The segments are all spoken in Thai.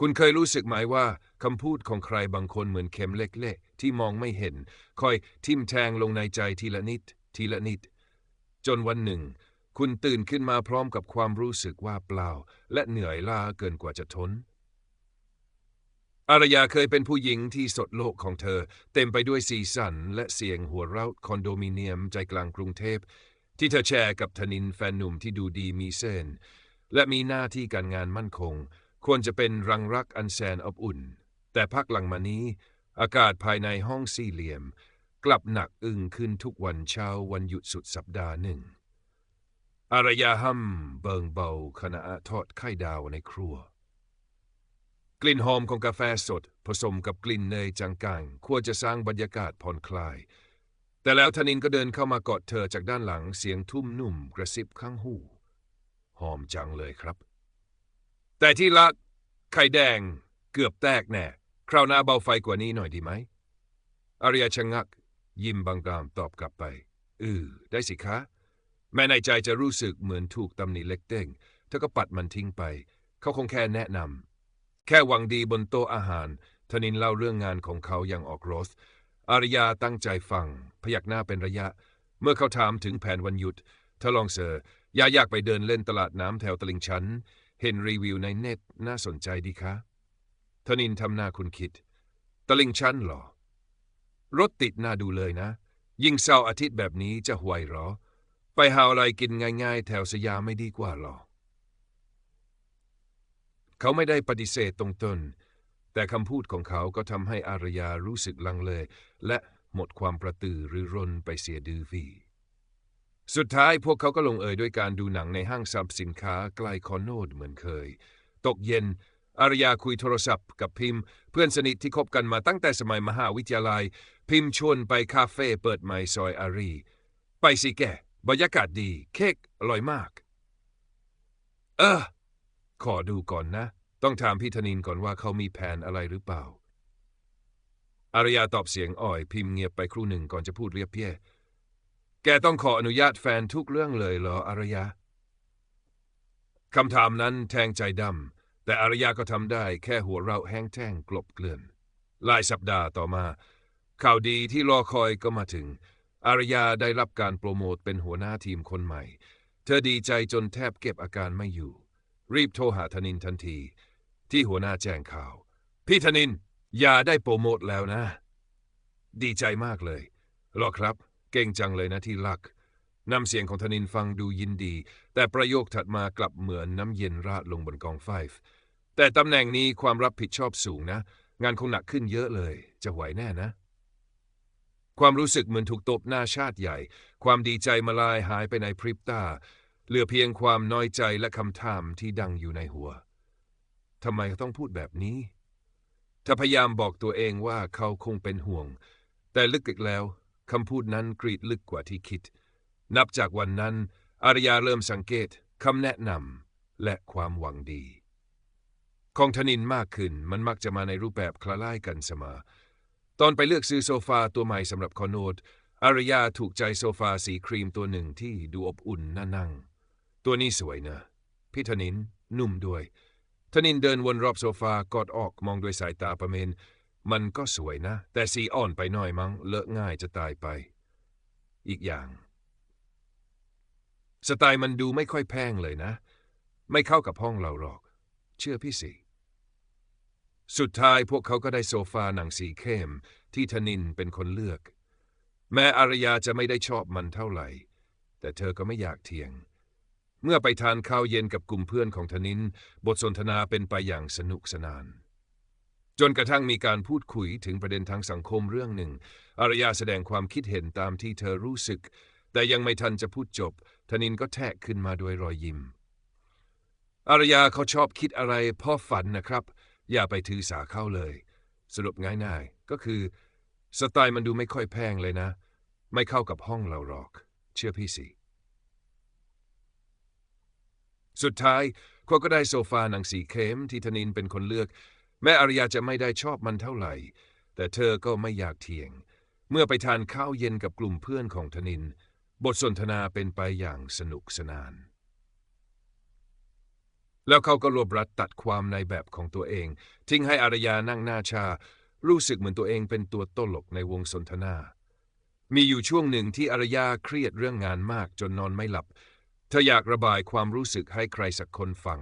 คุณเคยรู้สึกไหมว่าคำพูดของใครบางคนเหมือนเข็มเล็กๆ ที่มองไม่เห็น คอยทิ่มแทงลงในใจทีละนิด ทีละนิด จนวันหนึ่ง คุณตื่นขึ้นมาพร้อมกับความรู้สึกว่าเปล่า และเหนื่อยล้าเกินกว่าจะทน อารยาเคยเป็นผู้หญิงที่สดโลกของเธอ เต็มไปด้วยสีสัน และเสียงหัวเราะคอนโดมิเนียมใจกลางกรุงเทพ ที่เธอแชร์กับธนินแฟนหนุ่มที่ดูดีมีเส้น และมีหน้าที่การงานมั่นคง ควรจะเป็นรังรักอันแสนอบอุ่น แต่พักหลังมานี้ อากาศภายในห้องสี่เหลี่ยม กลับหนักอึ้งขึ้นทุกวันเช้าวันหยุดสุดสัปดาห์หนึ่ง อารยาห้ำเบิงเบาขณะทอดไข่ดาวในครัว กลิ่นหอมของกาแฟสด ผสมกับกลิ่นเนยจางกังควรจะสร้างบรรยากาศผ่อนคลาย แต่แล้วธนินก็เดินเข้ามากอดเธอจากด้านหลังเสียงทุ่มนุ่มกระซิบข้างหูหอมจังเลยครับ แต่ที่รักไข่แดงเกือบแตกแน่ คราวหน้าเบาไฟกว่านี้หน่อยดีไหมอารยาชะงัก ยิ้มบางกามตอบกลับไปอือได้สิคะ แม้ในใจจะรู้สึกเหมือนถูกตำหนิเล็กเด้งเธอก็ปัดมันทิ้งไป เขาคงแค่แนะนำแค่หวังดีบนโต๊ะอาหารธนินเล่าเรื่องงานของเขาอย่างออกรสอารยาตั้งใจฟัง พยักหน้าเป็นระยะ เมื่อเขาถามถึงแผนวันหยุดเธอลองเสออยาอยากไปเดินเล่นตลาดน้ำแถวตลิ่งชัน เห็นรีวิวในเน็ตน่าสนใจดีคะธนินทำหน้าคุณคิด ตลิ่งชันหรอ รถติดน่าดูเลยนะ ยิ่งเสาร์อาทิตย์แบบนี้จะห่วยหรอ ไปหาอะไรกินง่าย ๆ แถวสยามไม่ดีกว่าหรอ เขาไม่ได้ปฏิเสธตรงตนแต่คำพูดของเขาก็ทำให้อารยารู้สึกลังเล และหมดความประตือรือร้นไปเสียดือวี สุดท้ายพวกเขาก็ลงเอยด้วยการดูหนังในห้างสรรพสินค้าใกล้คอนโนดเหมือนเคย ตกเย็น อารยาคุยโทรศัพท์กับพิมพ์ เพื่อนสนิทที่คบกันมาตั้งแต่สมัยมหาวิทยาลัย พิมพ์ชวนไปคาเฟ่เปิดใหม่ซอยอารี ไปสิแกบรรยากาศดี เค้กอร่อยมาก เออ ขอดูก่อนนะ ต้องถามพี่ธนินก่อนว่าเขามีแผนอะไรหรือเปล่า อารยาตอบเสียงอ่อยพิมพ์เงียบไปครู่หนึ่งก่อนจะพูดเรียบเพี้ย แกต้องขออนุญาตแฟนทุกเรื่องเลยเหรออารยาคำถามนั้นแทงใจดำ แต่อารยาก็ทำได้แค่หัวเราะแห้งแท่งกลบเกลื่อนหลายสัปดาห์ต่อมา ข่าวดีที่รอคอยก็มาถึง อารยาได้รับการโปรโมทเป็นหัวหน้าทีมคนใหม่ เธอดีใจจนแทบเก็บอาการไม่อยู่ รีบโทรหาธนินทันที ที่หัวหน้าแจ้งข่าว พี่ธนินยาได้โปรโมทแล้วนะ ดีใจมากเลยหรอครับ เก่งจังเลยนะที่รักน้ำเสียงของธนินฟังดูยินดี แต่ประโยคถัดมากลับเหมือนน้ำเย็นราดลงบนกองไฟแต่ตำแหน่งนี้ความรับผิดชอบสูงนะ งานคงหนักขึ้นเยอะเลย จะไหวแน่นะ ความรู้สึกเหมือนถูกตบหน้าชาติใหญ่ ความดีใจมาลายหายไปในพริบตา เหลือเพียงความน้อยใจและคำถามที่ดังอยู่ในหัวทำไมต้องพูดแบบนี้ ถ้าพยายามบอกตัวเองว่าเขาคงเป็นห่วง แต่ลึกอีกแล้ว คำพูดนั้นกรีดลึกกว่าที่คิด นับจากวันนั้น อารยาเริ่มสังเกตคำแนะนำและความหวังดี ของธนินมากขึ้นมันมักจะมาในรูปแบบคล้ายกันเสมอ ตอนไปเลือกซื้อโซฟาตัวใหม่สำหรับคอนโนดอารยาถูกใจโซฟาสีครีมตัวหนึ่งที่ดูอบอุ่นน่านั่ง ตัวนี้สวยนะ พี่ธนินนุ่มด้วยธนินเดินวนรอบโซฟากอดออกมองด้วยสายตาประเมน มันก็สวยนะ แต่สีอ่อนไปหน่อยมั้ง เลอะง่ายจะตายไป อีกอย่าง สไตล์มันดูไม่ค่อยแพงเลยนะ ไม่เข้ากับห้องเราหรอก เชื่อพี่สิสุดท้ายพวกเขาก็ได้โซฟาหนังสีเข้ม ที่ธนินเป็นคนเลือก แม้อารยาจะไม่ได้ชอบมันเท่าไหร่ แต่เธอก็ไม่อยากเถียง เมื่อไปทานข้าวเย็นกับกลุ่มเพื่อนของธนิน บทสนทนาเป็นไปอย่างสนุกสนาน จนกระทั่งมีการพูดคุยถึงประเด็นทางสังคมเรื่องหนึ่ง อารยาแสดงความคิดเห็นตามที่เธอรู้สึก แต่ยังไม่ทันจะพูดจบ ธนินก็แทกขึ้นมาด้วยรอยยิ้ม อารยาเขาชอบคิดอะไรพ่อฝันนะครับ อย่าไปถือสาเข้าเลย สรุปง่ายๆ ก็คือ สไตล์มันดูไม่ค่อยแพงเลยนะ ไม่เข้ากับห้องเราหรอก เชื่อพี่สิสุดท้ายเขาก็ได้โซฟาหนังสีเข้มที่ธนินเป็นคนเลือก แม้อารยาจะไม่ได้ชอบมันเท่าไหร่ แต่เธอก็ไม่อยากเถียง เมื่อไปทานข้าวเย็นกับกลุ่มเพื่อนของธนิน บทสนทนาเป็นไปอย่างสนุกสนาน แล้วเขาก็รวบรัดตัดความในแบบของตัวเอง ทิ้งให้อารยานั่งหน้าชา รู้สึกเหมือนตัวเองเป็นตัวตลกในวงสนทนา มีอยู่ช่วงหนึ่งที่อารยาเครียดเรื่องงานมากจนนอนไม่หลับ เธออยากระบายความรู้สึกให้ใครสักคนฟัง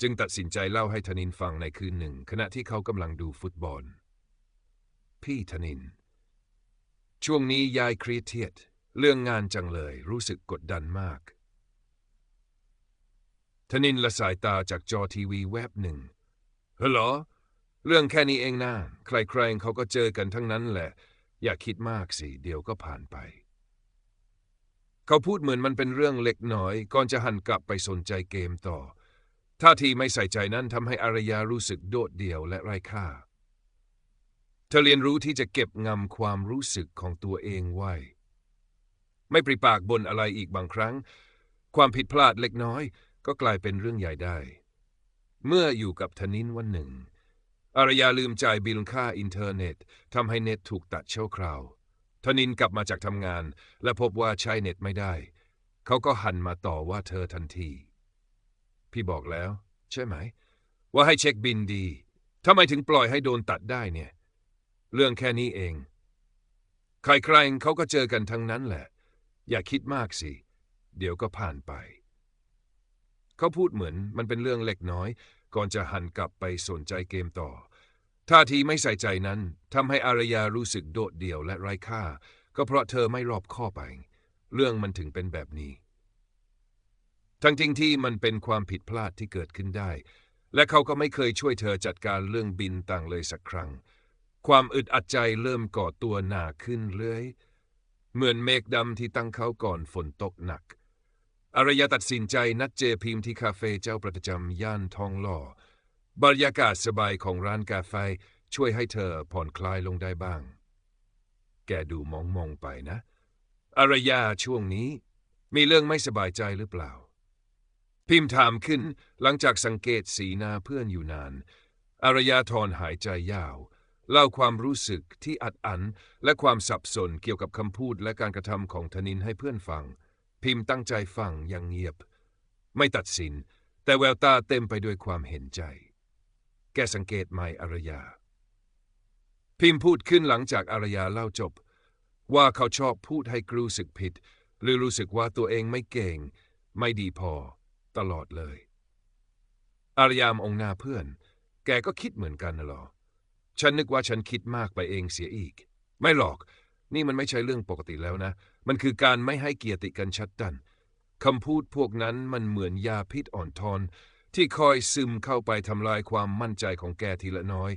จึงตัดสินใจเล่าให้ธนินฟังในคืนหนึ่ง ขณะที่เขากำลังดูฟุตบอล พี่ธนิน ช่วงนี้ยายเครียดเทียด เรื่องงานจังเลยรู้สึกกดดันมาก ธนินละสายตาจากจอทีวีแวบหนึ่งฮัลโหลเรื่องแค่นี้เองนะใครๆเขาก็เจอกันทั้งนั้นแหละ อย่าคิดมากสิ เดี๋ยวก็ผ่านไป เขาพูดเหมือนมันเป็นเรื่องเล็กน้อย ก่อนจะหันกลับไปสนใจเกมต่อ ท่าทีไม่ใส่ใจนั้นทำให้อารยารู้สึกโดดเดี่ยวและไร้ค่า เธอเรียนรู้ที่จะเก็บงำความรู้สึกของตัวเองไว้ ไม่ปริปากบนอะไรอีกบางครั้ง ความผิดพลาดเล็กน้อย ก็กลายเป็นเรื่องใหญ่ได้ เมื่ออยู่กับธนินวันหนึ่ง อารยาลืมจ่ายบิลค่าอินเทอร์เน็ตทำให้เน็ตถูกตัดเชั่วคราวธนินกลับมาจากทำงาน และพบว่าใช้เน็ตไม่ได้ เขาก็หันมาต่อว่าเธอทันที พี่บอกแล้ว ใช่ไหม ว่าให้เช็คบินดีทำไมถึงปล่อยให้โดนตัดได้เนี่ย เรื่องแค่นี้เอง ใครๆเขาก็เจอกันทั้งนั้นแหละ อย่าคิดมากสิ เดี๋ยวก็ผ่านไป เขาพูดเหมือนมันเป็นเรื่องเล็กน้อย ก่อนจะหันกลับไปสนใจเกมต่อท่าทีไม่ใส่ใจนั้นทำให้อารยารู้สึกโดดเดี่ยวและไร้ค่า ก็เพราะเธอไม่รอบข้อไป เรื่องมันถึงเป็นแบบนี้ ทั้งจริงที่มันเป็นความผิดพลาดที่เกิดขึ้นได้ และเขาก็ไม่เคยช่วยเธอจัดการเรื่องบินต่างเลยสักครั้ง ความอึดอัดใจเริ่มก่อตัวหนาขึ้นเรื่อยเหมือนเมฆดำที่ตั้งเขาก่อนฝนตกหนัก อารยาตัดสินใจนัดเจพิมที่คาเฟ่เจ้าประจำย่านทองหล่อ บรรยากาศสบายของร้านกาแฟช่วยให้เธอผ่อนคลายลงได้บ้าง แกดูมองมองๆไปนะ อารยาช่วงนี้ มีเรื่องไม่สบายใจหรือเปล่า พิมพ์ถามขึ้นหลังจากสังเกตสีหน้าเพื่อนอยู่นาน อารยาถอนหายใจยาว เล่าความรู้สึกที่อัดอั้นและความสับสนเกี่ยวกับคำพูดและการกระทำของธนินให้เพื่อนฟัง พิมพ์ตั้งใจฟังอย่างเงียบ ไม่ตัดสิน แต่แววตาเต็มไปด้วยความเห็นใจ แกสังเกตไหมอารยา พิมพ์พูดขึ้นหลังจากอารยาเล่าจบ ว่าเขาชอบพูดให้รู้สึกผิด หรือรู้สึกว่าตัวเองไม่เก่ง ไม่ดีพอ ตลอดเลย อารยามองหน้าเพื่อน แกก็คิดเหมือนกันนะหรอ ฉันนึกว่าฉันคิดมากไปเองเสียอีก ไม่หรอก นี่มันไม่ใช่เรื่องปกติแล้วนะ มันคือการไม่ให้เกียรติกันชัดดันคำพูดพวกนั้นมันเหมือนยาพิษอ่อนทอน ที่คอยซึมเข้าไปทำลายความมั่นใจของแกทีละน้อย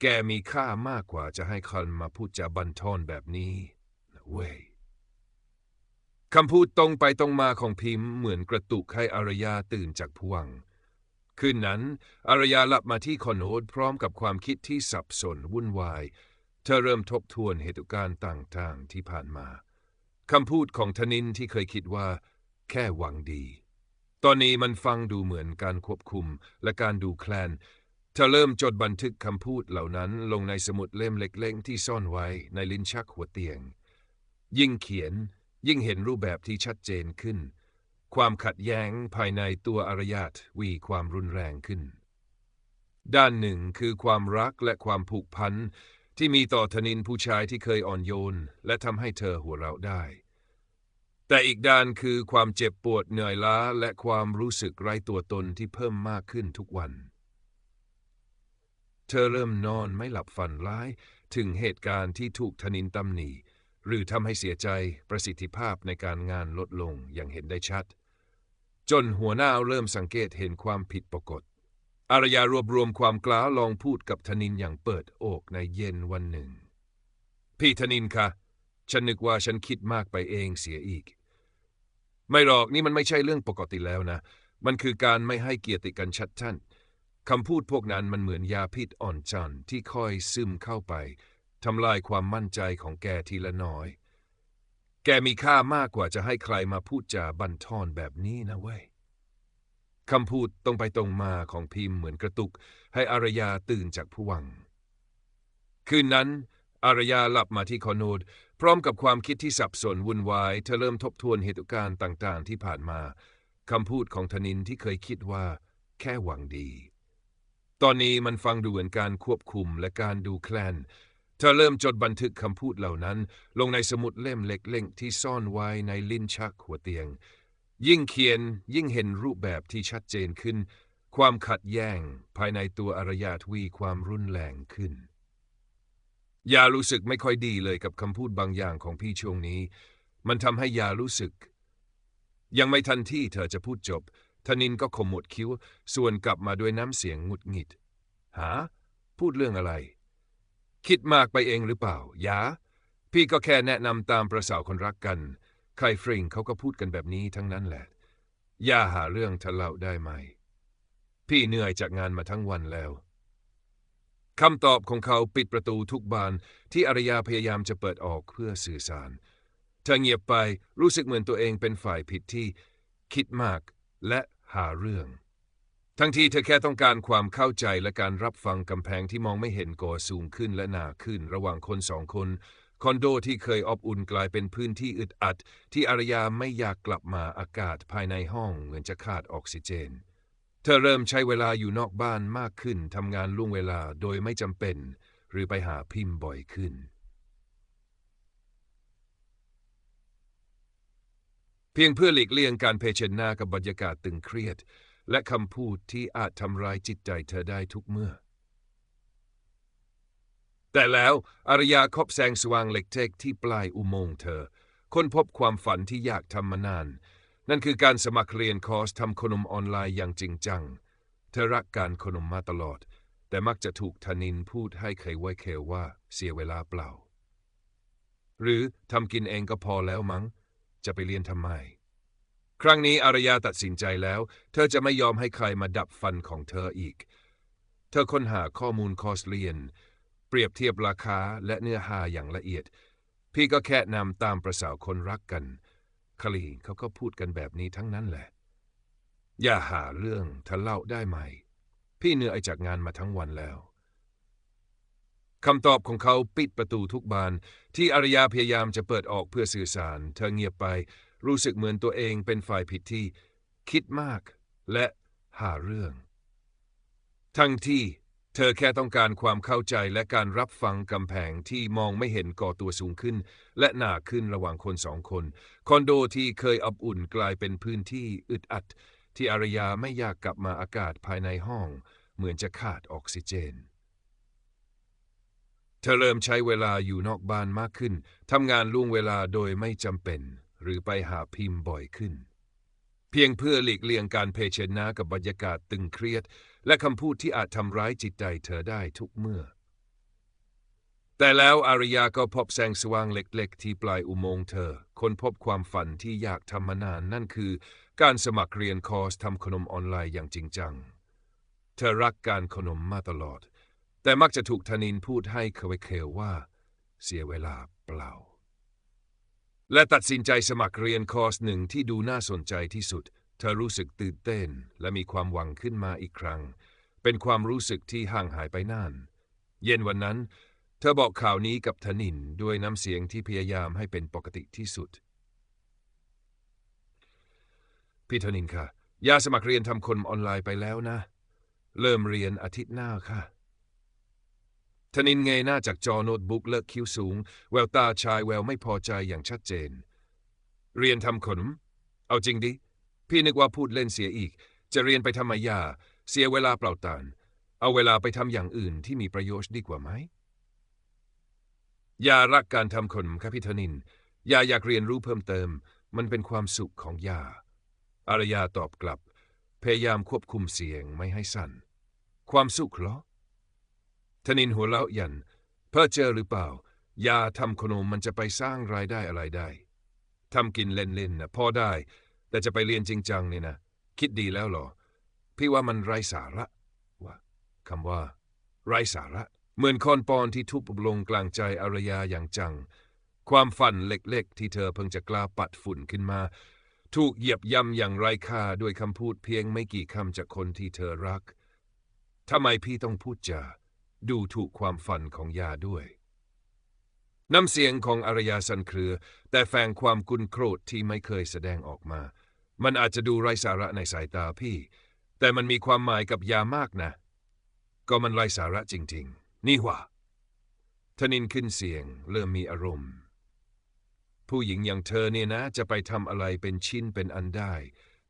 แกมีค่ามากกว่าจะให้คนมาพูดจาบันทอนแบบนี้นะเว้ย คำพูดตรงไปตรงมาของพิมพ์เหมือนกระตุกให้อารยาตื่นจากผวัง คืนนั้น อารยาหลับมาที่คอนโฮดพร้อมกับความคิดที่สับสนวุ่นวาย เธอเริ่มทบทวนเหตุการณ์ต่างๆที่ผ่านมาคำพูดของธนินที่เคยคิดว่า แค่หวังดี ตอนนี้มันฟังดูเหมือนการควบคุมและการดูแคลน เธอเริ่มจดบันทึกคำพูดเหล่านั้นลงในสมุดเล่มเล็กๆที่ซ่อนไว้ในลิ้นชักหัวเตียง ยิ่งเขียน ยิ่งเห็นรูปแบบที่ชัดเจนขึ้น ความขัดแย้งภายในตัวอารยาตวีความรุนแรงขึ้น ด้านหนึ่งคือความรักและความผูกพันที่มีต่อธนินผู้ชายที่เคยอ่อนโยน และทำให้เธอหัวเราะได้ แต่อีกด้านคือความเจ็บปวดเหนื่อยล้าและความรู้สึกไร้ตัวตนที่เพิ่มมากขึ้นทุกวัน เธอเริ่มนอนไม่หลับฝันร้ายถึงเหตุการณ์ที่ถูกธนินตำหนิ หรือทำให้เสียใจประสิทธิภาพในการงานลดลงอย่างเห็นได้ชัด จนหัวหน้าเริ่มสังเกตเห็นความผิดปกติอารยารวบรวมความกล้าลองพูดกับธนินอย่างเปิดอกในเย็นวันหนึ่ง พี่ธนินคะ ฉันนึกว่าฉันคิดมากไปเองเสียอีก ไม่หรอกนี่มันไม่ใช่เรื่องปกติแล้วนะ มันคือการไม่ให้เกียรติกันชัดท่านคำพูดพวกนั้นมันเหมือนยาพิษอ่อนจันที่ค่อยซึมเข้าไป ทำลายความมั่นใจของแกทีละน้อย แกมีค่ามากกว่าจะให้ใครมาพูดจาบันทอนแบบนี้นะเว้ยคำพูดตรงไปตรงมาของพิมพ์เหมือนกระตุก ให้อารยาตื่นจากผวัง คืนนั้น อารยาหลับมาที่คอนโดดพร้อมกับความคิดที่สับสนวุ่นวายเธอเริ่มทบทวนเหตุการณ์ต่างๆ ที่ผ่านมาคำพูดของธนินที่เคยคิดว่า แค่หวังดี ตอนนี้มันฟังดูเหมือนการควบคุมและการดูแคลน เธอเริ่มจดบันทึกคำพูดเหล่านั้น ลงในสมุดเล่มเล็กๆที่ซ่อนไว้ในลิ้นชักหัวเตียง ยิ่งเขียนยิ่งเห็นรูปแบบที่ชัดเจนขึ้น ความขัดแย้งภายในตัวอารยาทวีความรุนแรงขึ้น ยารู้สึกไม่ค่อยดีเลยกับคำพูดบางอย่างของพี่ช่วงนี้ มันทำให้ยารู้สึก ยังไม่ทันที่เธอจะพูดจบธนินก็ขมวดคิ้วส่วนกลับมาด้วยน้ำเสียงหงุดหงิด หา พูดเรื่องอะไร คิดมากไปเองหรือเปล่า ยา พี่ก็แค่แนะนำตามประสาวคนรักกัน ใครฟริงเขาก็พูดกันแบบนี้ทั้งนั้นแหละอย่าหาเรื่องทะเลาะได้ไหม พี่เหนื่อยจากงานมาทั้งวันแล้วคำตอบของเขาปิดประตูทุกบานที่อารยาพยายามจะเปิดออกเพื่อสื่อสารเธอเงียบไปรู้สึกเหมือนตัวเองเป็นฝ่ายผิดที่คิดมากและหาเรื่อง ทั้งที่เธอแค่ต้องการความเข้าใจและการรับฟังกำแพงที่มองไม่เห็นก่อสูงขึ้นและหนาขึ้นระหว่างคนสองคน คอนโดที่เคยอบอุ่นกลายเป็นพื้นที่อึดอัด ที่อารยาไม่อยากกลับมาอากาศภายในห้องเหมือนจะขาดออกซิเจน เธอเริ่มใช้เวลาอยู่นอกบ้านมากขึ้นทำงานล่วงเวลาโดยไม่จำเป็น หรือไปหาพิมพ์บ่อยขึ้น เพียงเพื่อหลีกเลี่ยงการเผชิญหน้ากับบรรยากาศตึงเครียด และคำพูดที่อาจทำร้ายจิตใจเธอได้ทุกเมื่อ แต่แล้วอารยาคบแสงสว่างเล็กเทกที่ปลายอุโมงค์เธอ ค้นพบความฝันที่อยากทำมานาน นั่นคือการสมัครเรียนคอร์สทำขนมออนไลน์อย่างจริงจัง เธอรักการขนมมาตลอด แต่มักจะถูกธนินพูดให้เคยไว้เคลว่าเสียเวลาเปล่า หรือทำกินเองก็พอแล้วมั้ง จะไปเรียนทำไม ครั้งนี้อารยาตัดสินใจแล้ว เธอจะไม่ยอมให้ใครมาดับฟันของเธออีก เธอค้นหาข้อมูลคอสเรียน เปรียบเทียบราคาและเนื้อหาอย่างละเอียด พี่ก็แค่นำตามประสาวคนรักกันคลีเขาก็พูดกันแบบนี้ทั้งนั้นแหละ อย่าหาเรื่องทะเล่าได้ไหม พี่เหนื่อยจากงานมาทั้งวันแล้วคำตอบของเขาปิดประตูทุกบาน ที่อารยาพยายามจะเปิดออกเพื่อสื่อสาร เธอเงียบไป รู้สึกเหมือนตัวเองเป็นฝ่ายผิดที่คิดมากและหาเรื่อง ทั้งที่เธอแค่ต้องการความเข้าใจและการรับฟังกำแพงที่มองไม่เห็นก่อตัวสูงขึ้น และหนาขึ้นระหว่างคนสองคน คอนโดที่เคยอบอุ่นกลายเป็นพื้นที่อึดอัด ที่อารยาไม่อยากกลับมาอากาศภายในห้อง เหมือนจะขาดออกซิเจน เธอเริ่มใช้เวลาอยู่นอกบ้านมากขึ้นทำงานล่วงเวลาโดยไม่จำเป็น หรือไปหาพิมพ์บ่อยขึ้น เพียงเพื่อหลีกเลี่ยงการเผชิญหน้ากับบรรยากาศตึงเครียด และคำพูดที่อาจทำร้ายจิตใจเธอได้ทุกเมื่อ แต่แล้วอารยาก็พบแสงสว่างเล็กๆ ที่ปลายอุโมงค์เธอ คนพบความฝันที่อยากทำมานานนั่นคือ การสมัครเรียนคอร์สทำขนมออนไลน์อย่างจริงจัง เธอรักการขนมมาตลอด แต่มักจะถูกธนินพูดให้เคยเคลว่า เสียเวลาเปล่า และตัดสินใจสมัครเรียนคอร์สหนึ่งที่ดูน่าสนใจที่สุด เธอรู้สึกตื่นเต้น และมีความหวังขึ้นมาอีกครั้ง เป็นความรู้สึกที่ห่างหายไปนาน เย็นวันนั้น เธอบอกข่าวนี้กับธนินด้วยน้ำเสียงที่พยายามให้เป็นปกติที่สุด พี่ธนินค่ะ ยาสมัครเรียนทำคนออนไลน์ไปแล้วนะ เริ่มเรียนอาทิตย์หน้าค่ะ ธนินเงยหน้าจากจอโน้ตบุ๊กเลิกคิ้วสูง แววตาชายแววไม่พอใจอย่างชัดเจน เรียนทำขนม เอาจริงดิ พี่นึกว่าพูดเล่นเสียอีก จะเรียนไปทำไมยา เสียเวลาเปล่าตานเอาเวลาไปทำอย่างอื่นที่มีประโยชน์ดีกว่าไหมยารักการทำขนมครับพี่ธนินยาอยากเรียนรู้เพิ่มเติม มันเป็นความสุขของยาอารยาตอบกลับ พยายามควบคุมเสียงไม่ให้สั่น ความสุขเหรอ ธนินหัวเราะยัน เพ้อเจอหรือเปล่า ยาทำขนมมันจะไปสร้างรายได้อะไรได้ทำกินเล่นๆนะพอได้ แต่จะไปเรียนจริงจังเนี่ยนะ คิดดีแล้วหรอ พี่ว่ามันไร้สาระว่าคำว่า ไร้สาระ เหมือนคอนปอนที่ทุบลงกลางใจอารยาอย่างจัง ความฝันเล็กๆ ที่เธอเพิ่งจะกล้าปัดฝุ่นขึ้นมา ถูกเหยียบย่ำอย่างไร้ค่าด้วยคำพูดเพียงไม่กี่คำจากคนที่เธอรักทำไมพี่ต้องพูดจา ดูถูกความฝันของยาด้วย น้ำเสียงของอารยาสันเครือ แต่แฝงความกุนโกรธที่ไม่เคยแสดงออกมา มันอาจจะดูไร้สาระในสายตาพี่ แต่มันมีความหมายกับยามากนะ ก็มันไร้สาระจริง ๆ นี่หว่าธนินขึ้นเสียงเริ่มมีอารมณ์ ผู้หญิงอย่างเธอเนี่ยนะ จะไปทำอะไรเป็นชิ้นเป็นอันได้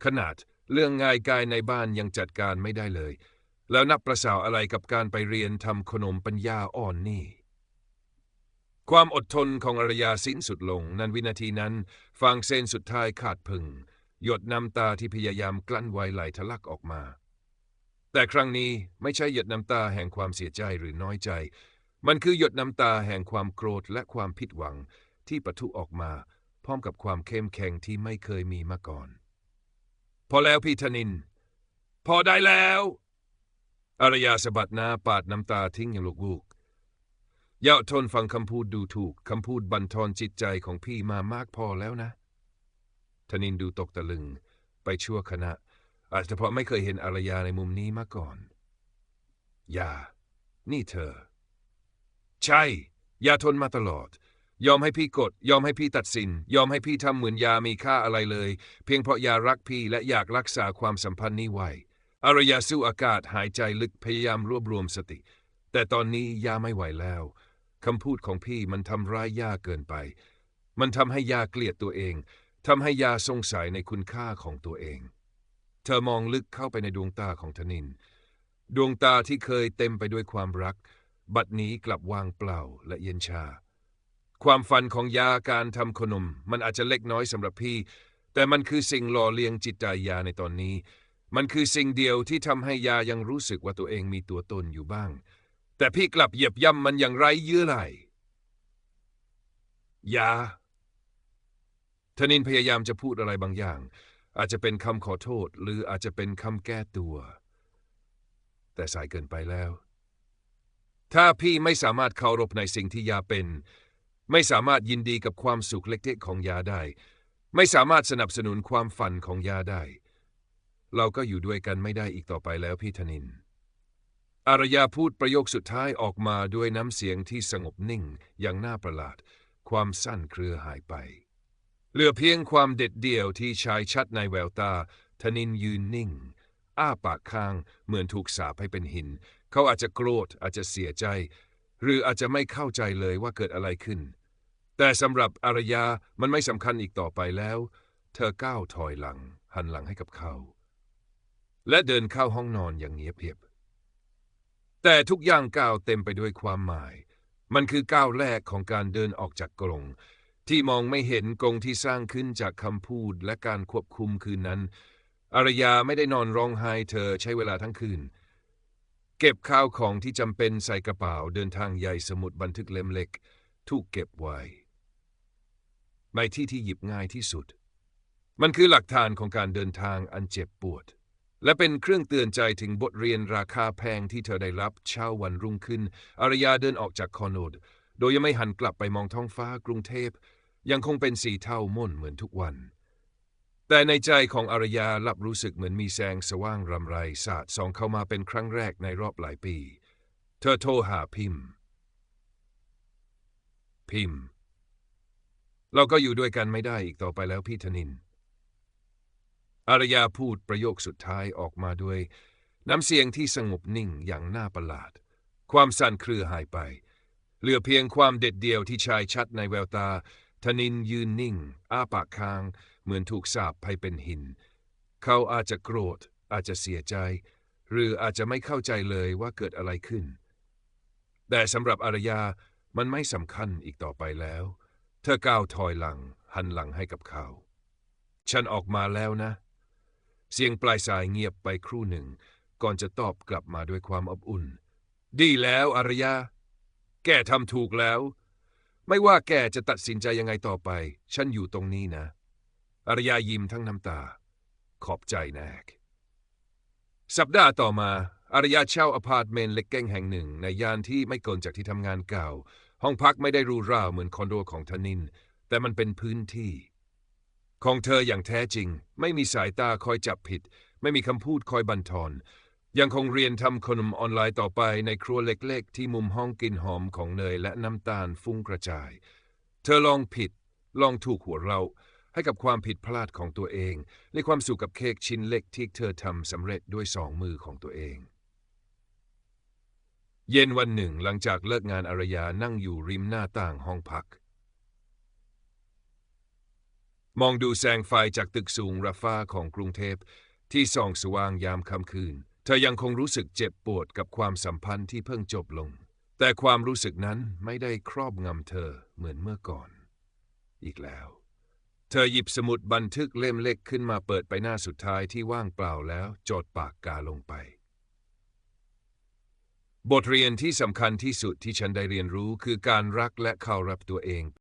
ขนาดเรื่องง่ายกายในบ้านยังจัดการไม่ได้เลย แล้วนับประสาวอะไรกับการไปเรียนทำขนมปัญญาอ่อนนี่ ความอดทนของอารยาสิ้นสุดลง นั้นวินาทีนั้นฟังเส้นสุดท้ายขาดพึง หยดน้ำตาที่พยายามกลั้นไว้ไหลทะลักออกมา แต่ครั้งนี้ไม่ใช่หยดน้ำตาแห่งความเสียใจหรือน้อยใจ มันคือหยดน้ำตาแห่งความโกรธและความผิดหวังที่ปะทุออกมาพร้อมกับความเข้มแข็งที่ไม่เคยมีมาก่อน พอแล้วพี่ธนิน พอได้แล้ว อารยาสะบัดหน้าปาดน้ำตาทิ้งอย่างลูกวูกอย่าทนฟังคำพูดดูถูกคำพูดบั่นทอนจิตใจของพี่มามากพอแล้วนะธนินดูตกตะลึง ไปชั่วขณะ อาจจะเพราะไม่เคยเห็นอารยาในมุมนี้มาก่อน อย่า นี่เธอ ใช่ อย่าทนมาตลอด ยอมให้พี่กด ยอมให้พี่ตัดสิน ยอมให้พี่ทำเหมือนยามีค่าอะไรเลย เพียงเพราะยารักพี่และอยากรักษาความสัมพันธ์นี้ไว้ อารยาสู้อากาศหายใจลึกพยายามรวบรวมสติ แต่ตอนนี้ยาไม่ไหวแล้วคำพูดของพี่มันทำร้ายยาเกินไป มันทำให้ยาเกลียดตัวเองทำให้ยาสงสัยในคุณค่าของตัวเอง เธอมองลึกเข้าไปในดวงตาของธนิน ดวงตาที่เคยเต็มไปด้วยความรัก บัดนี้กลับว่างเปล่าและเย็นชา ความฝันของยาการทำขนม มันอาจจะเล็กน้อยสำหรับพี่ แต่มันคือสิ่งหล่อเลี้ยงจิตใจยาในตอนนี้ มันคือสิ่งเดียวที่ทำให้ยายังรู้สึกว่าตัวเองมีตัวตนอยู่บ้าง แต่พี่กลับเหยียบย่ำมันอย่างไร้เยื่อใยยาธนินพยายามจะพูดอะไรบางอย่าง อาจจะเป็นคำขอโทษ หรืออาจจะเป็นคำแก้ตัว แต่สายเกินไปแล้ว ถ้าพี่ไม่สามารถเคารพในสิ่งที่ยาเป็น ไม่สามารถยินดีกับความสุขเล็กๆของยาได้ ไม่สามารถสนับสนุนความฝันของยาได้ เราก็อยู่ด้วยกันไม่ได้อีกต่อไปแล้วพี่ธนิน อารยาพูดประโยคสุดท้ายออกมาด้วยน้ำเสียงที่สงบนิ่งอย่างน่าประหลาด ความสั้นเครือหายไป เหลือเพียงความเด็ดเดี่ยวที่ชายชัดในแววตา ธนินยืนนิ่ง อ้าปากค้างเหมือนถูกสาปให้เป็นหิน เขาอาจจะโกรธอาจจะเสียใจ หรืออาจจะไม่เข้าใจเลยว่าเกิดอะไรขึ้น แต่สำหรับอารยามันไม่สำคัญอีกต่อไปแล้ว เธอก้าวถอยหลัง หันหลังให้กับเขา และเดินเข้าห้องนอนอย่างเงียบเหียบ แต่ทุกอย่างก้าวเต็มไปด้วยความหมาย มันคือก้าวแรกของการเดินออกจากกรง ที่มองไม่เห็นกรงที่สร้างขึ้นจากคำพูดและการควบคุมคืนนั้น อารยาไม่ได้นอนร้องไห้เธอใช้เวลาทั้งคืน เก็บข้าวของที่จำเป็นใส่กระเป๋าเดินทางใหญ่สมุดบันทึกเล่มเล็กถูกเก็บไว้ในที่ที่หยิบง่ายที่สุด มันคือหลักฐานของการเดินทางอันเจ็บปวด และเป็นเครื่องเตือนใจถึงบทเรียนราคาแพงที่เธอได้รับเช้าวันรุ่งขึ้น อารยาเดินออกจากคอนโดดโดยยังไม่หันกลับไปมองท้องฟ้ากรุงเทพ ยังคงเป็นสีเทาม่นเหมือนทุกวัน แต่ในใจของอารยาลับรู้สึกเหมือนมีแสงสว่างรำไรสาดส่องเข้ามาเป็นครั้งแรกในรอบหลายปี เธอโทรหาพิมพ์ พิมพ์ เราก็อยู่ด้วยกันไม่ได้อีกต่อไปแล้วพี่ธนิน อารยาพูดประโยคสุดท้ายออกมาด้วย น้ำเสียงที่สงบนิ่งอย่างน่าประหลาด ความสั่นเครือหายไป เหลือเพียงความเด็ดเดี่ยวที่ชายชัดในแววตาธนินยืนนิ่ง อ้าปากค้าง เหมือนถูกสาปให้เป็นหิน เขาอาจจะโกรธ อาจจะเสียใจ หรืออาจจะไม่เข้าใจเลยว่าเกิดอะไรขึ้น แต่สำหรับอารยามันไม่สำคัญอีกต่อไปแล้ว เธอก้าวถอยหลัง หันหลังให้กับเขา ฉันออกมาแล้วนะ เสียงปลายสายเงียบไปครู่หนึ่ง ก่อนจะตอบกลับมาด้วยความอบอุ่น ดีแล้วอารยา แกทำถูกแล้ว ไม่ว่าแกจะตัดสินใจยังไงต่อไป ฉันอยู่ตรงนี้นะ อารยายิ้มทั้งน้ำตา ขอบใจแนกสัปดาห์ต่อมาอารยาเช่าอพาร์ตเมนต์เล็กเก้งแห่งหนึ่ง ในย่านที่ไม่เกินจากที่ทำงานเก่า ห้องพักไม่ได้รูหราเหมือนคอนโดของธนิน แต่มันเป็นพื้นที่ ของเธออย่างแท้จริง ไม่มีสายตาคอยจับผิด ไม่มีคำพูดคอยบันทอน ยังคงเรียนทำขนมออนไลน์ต่อไปในครัวเล็กๆ ที่มุมห้องกินหอมของเนยและน้ำตาลฟุ้งกระจาย เธอลองผิด ลองถูกหัวเรา ให้กับความผิดพลาดของตัวเอง ในความสุขกับเค้กชิ้นเล็กที่เธอทำสำเร็จด้วยสองมือของตัวเองเย็นวันหนึ่งหลังจากเลิกงานอารยานั่งอยู่ริมหน้าต่างห้องพัก มองดูแสงไฟจากตึกสูงระฟ้าของกรุงเทพ ที่ส่องสว่างยามค่ำคืน เธอยังคงรู้สึกเจ็บปวดกับความสัมพันธ์ที่เพิ่งจบลง แต่ความรู้สึกนั้นไม่ได้ครอบงำเธอเหมือนเมื่อก่อน อีกแล้ว เธอหยิบสมุดบันทึกเล่มเล็กขึ้นมาเปิดไปหน้าสุดท้ายที่ว่างเปล่าแล้วจดปากกาลงไป บทเรียนที่สำคัญที่สุดที่ฉันได้เรียนรู้คือการรักและเคารพตัวเอง